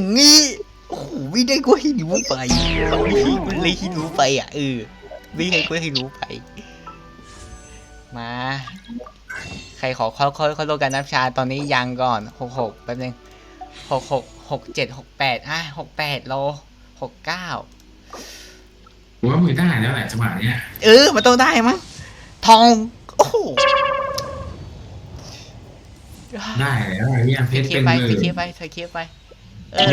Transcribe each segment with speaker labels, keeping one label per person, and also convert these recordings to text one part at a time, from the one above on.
Speaker 1: อย่างงี้โอ้โหไม่ได้ก็ให้รู้ไปไม่เลยให้รู้ไปอะเออไม่ได้ก็ให้รู้ไป มา ใครขอเขาเขาเขาโลกันน้ำชาตอนนี้ยังก่อนหกหกแป๊บนึงหกหกหกเจ็ดหกแปดอะหกแปดโลหกเก้า
Speaker 2: ผมว่ามือได้แล้วแหละจังหวะเนี้ย
Speaker 1: เออมันต้องได้มั้งทองโอ้โห
Speaker 2: ได้แล้วไอ้เนี่ยเพชร
Speaker 1: เคลี
Speaker 2: เป็
Speaker 1: ย
Speaker 2: น
Speaker 1: ร์ไป
Speaker 2: หมื่
Speaker 1: ไป
Speaker 2: น
Speaker 1: เคลียร์ไปเธอเคลียร์ไป เอ
Speaker 2: อ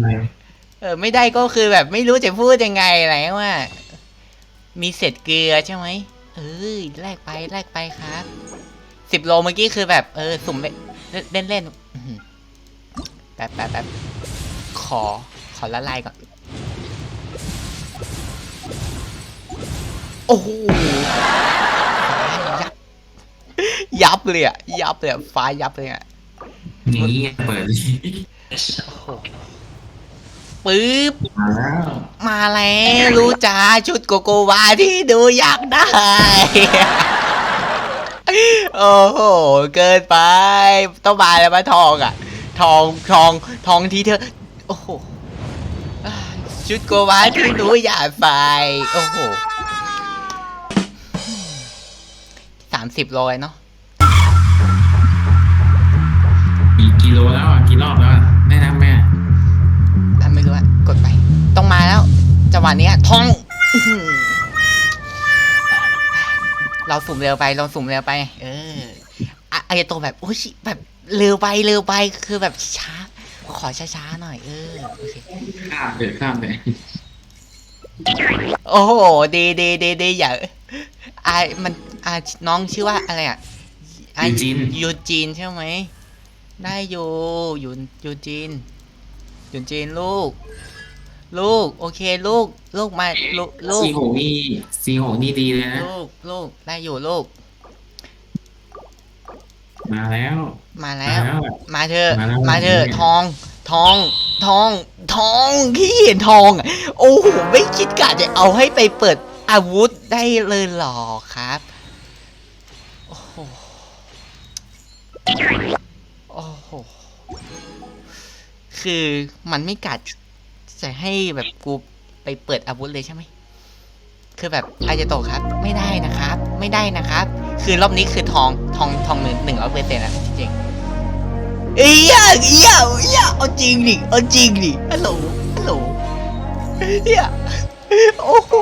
Speaker 2: ไป
Speaker 1: เออ ไม่ได้ก็คือแบบไม่รู้จะพูดยังไงอะไรว่า มีเศษเกลือใช่ไหมเออแลกไปแลกไปครับสิบโลเมื่อกี้คือแบบ เออ สุ่มเล่นเล่นเล่นแป๊บแป๊บแป๊บขอ ขอละลายก่อน โอ้โหยับยับเลยอะยับเลยอะฟ้ายับเลยอะ
Speaker 2: นี่เปิด
Speaker 1: ปึ๊บ
Speaker 2: มาแล้ว
Speaker 1: มาแล้วรู้จ้าชุดโกโกวาที่ดูอยากได้ โอ้โห เกินไป ต้องมาแล้วมาทองอะ ทองทองทองที่เธอ โอ้โหอ่าชุดโกวาที่หนูอยากใส่โอ้โหสามสิบโลเลยเนาะ
Speaker 2: กี่กิโลแล้วอะกี่รอบแล้วอะ แม่นะแม่
Speaker 1: อะไม่รู้อะกดไป ต้องมาแล้วจังหวะเนี้ยทองอื้อหือเราสุ่มเร็วไปเราสุ่มเร็วไป เอออะไอตัวแบบโอ้ยแบบเร็วไปเร็วไปคือแบบช้า ขอช้าๆหน่อย เออโอเค
Speaker 2: ข้ามเลยข้ามเลย
Speaker 1: โอ้โหดีดีดีดีอย่าไอมันอ่าน้องชื่อว่าอะไรอะอะ
Speaker 2: ยูจิน
Speaker 1: ยูจีนใช่ไหม ได้อยู่ยูยูจีนยูจีนลูก ลูก โอเค ลูก ลูกมาลูกลูก
Speaker 2: ซีหกนี่ซีหกนี่ดีเลยนะ
Speaker 1: ลูกลูกได้อยู่ลูก
Speaker 2: มาแล้ว
Speaker 1: มาแล้ว
Speaker 2: มาแล้ว
Speaker 1: มาเถอะ
Speaker 2: มาแล้ว
Speaker 1: มาเถอะ
Speaker 2: เนี่ย
Speaker 1: ทอง ทอง ทอง ทองขี้เห็นทองอะโอ้โหไม่คิดกะจะเอาให้ไปเปิดอาวุธได้เลยเหรอครับโอ้โหโอ้โห คือมันไม่กัดจะให้แบบกูไปเปิดอาวุธเลยใช่ไหม คือแบบอายาโตะครับ ไม่ได้นะครับ ไม่ได้นะครับ คือรอบนี้คือทองทองทองหนึ่งหนึ่งร้อยเปอร์เซ็นต์อะจริงๆเอ้ยอย่าอย่าอย่าเอาจริงดิเอาจริงดิฮัลโหลฮัลโหลเฮียโอ้โห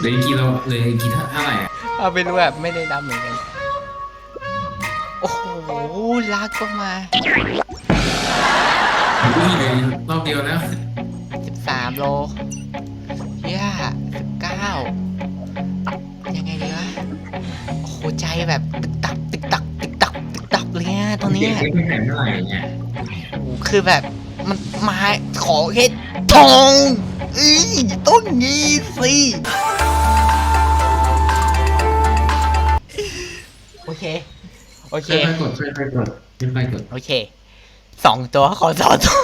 Speaker 2: เหลยกิโลเหลยกี่เท่าเท่าไหร่อะ
Speaker 1: เอาเป็นว่าไม่ได้นับเหมือนกัน โอ้โหลากก็มา
Speaker 2: อุ้ยเหลยรอบเดียวแล้ว
Speaker 1: สิบสามโลเฮียสิบเก้ายังไงดีวะ โอ้โห ใจแบบตึกตัก ตึกตัก ตึกตัก ตึกตักเลยเนี่ยตอนเนี้
Speaker 2: เด็ก
Speaker 1: ย
Speaker 2: ไม่แข็งเท่าไหร่เนี่ย
Speaker 1: โอ้โหคือแบบมันมาขอเฮ็ดทองอีต้นงี้สิ โอเค ค่
Speaker 2: อยๆกดค่อยๆกดค่อยๆกด
Speaker 1: โอเค สองตัวขอสองตัว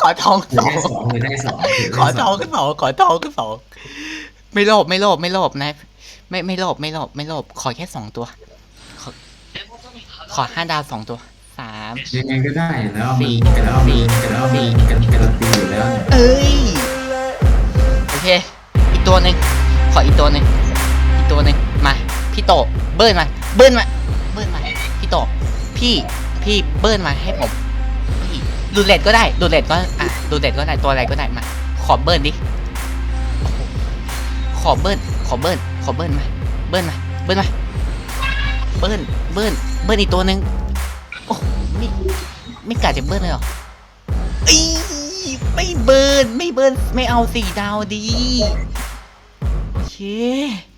Speaker 1: ขอทอง
Speaker 2: หรือ
Speaker 1: สอง
Speaker 2: ได้สองหรือได้สองหรือ
Speaker 1: ขอ
Speaker 2: ได้
Speaker 1: ท
Speaker 2: ส
Speaker 1: อ
Speaker 2: อง
Speaker 1: งสองขอทองสองไม่โลภไม่โลภไม่โลภนะไม่ไม่โลภไม่โลภไม่โลภขอแค่สองตัว ขอขอห้าดาวสองตัวสาม
Speaker 2: ยังไงก็ได้แล้ว
Speaker 1: สี่
Speaker 2: มันแล้วมันแล้วมันกันการันตีอยู่แล้วเนี่ย
Speaker 1: เอ้ยโอเค อีกตัวหนึ่งขออีกตัวหนึ่งอีกตัวหนึ่งมาพี่โตเบิ้ลมา เบิ้ลมา เบิ้ลมา พี่โตพี่ พี่เบิ้ลมาให้ผม พี่ดูเลตก็ได้ ดูเลตก็ อะ ดูเลตก็ได้ ตัวอะไรก็ได้มา ขอเบิ้ลดิ ขอเบิ้ล ขอเบิ้ล ขอเบิ้ลมา เบิ้ลมา เบิ้ลมา เบิ้ล เบิ้ล เบิ้ลอีกตัวหนึ่งโอ้ไม่ไม่กล้าจะเบิ้ลเลยหรออีไม่เบิร์นไม่เบิร์นไม่เอาสี่ดาวดีเคโอ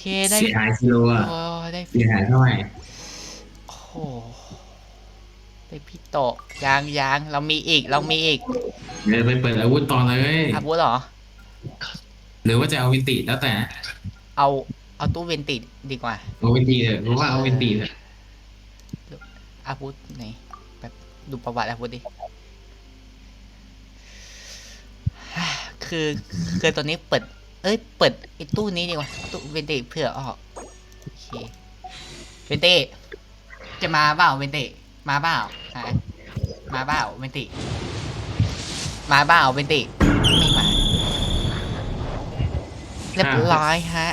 Speaker 1: เคได้
Speaker 2: เสียหายกิโลอะ
Speaker 1: โอ้ได้
Speaker 2: เสียหายเท่าไหร่
Speaker 1: โอ้โหได้พี่โตะยางยางเรามีอีกเรามีอีก
Speaker 2: เดี๋ยวไปเปิดอาวุธต่อเลย
Speaker 1: อาวุธเหรอ
Speaker 2: หรือว่าจะเอาวินติแล้วแต่
Speaker 1: เอาเอาตู้เวนติดดีกว่า
Speaker 2: เอาวินติเถอะเพราะว่าเอาวินติเถอะ
Speaker 1: อาวุธไหนแบบดูประวัติอาวุธดิคือคือตอนนี้เปิด เอ้ย เปิดไอ้ตู้นี้ดีกว่า ตู้เวนติเผื่อออก โอเค เวนติจะมาเปล่าเวนติมาเปล่าฮะมาเปล่าเวนติมาเปล่าเวนติไม่มา เรียบร้อยฮะ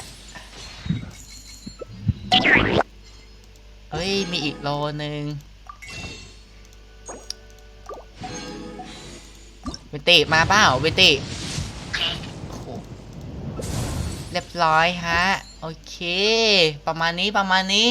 Speaker 1: เฮ้ย มีอีกโลนึงเวนติมาเปล่าเวนติโอ้โห เรียบร้อยฮะ โอเค ประมาณนี้ประมาณนี้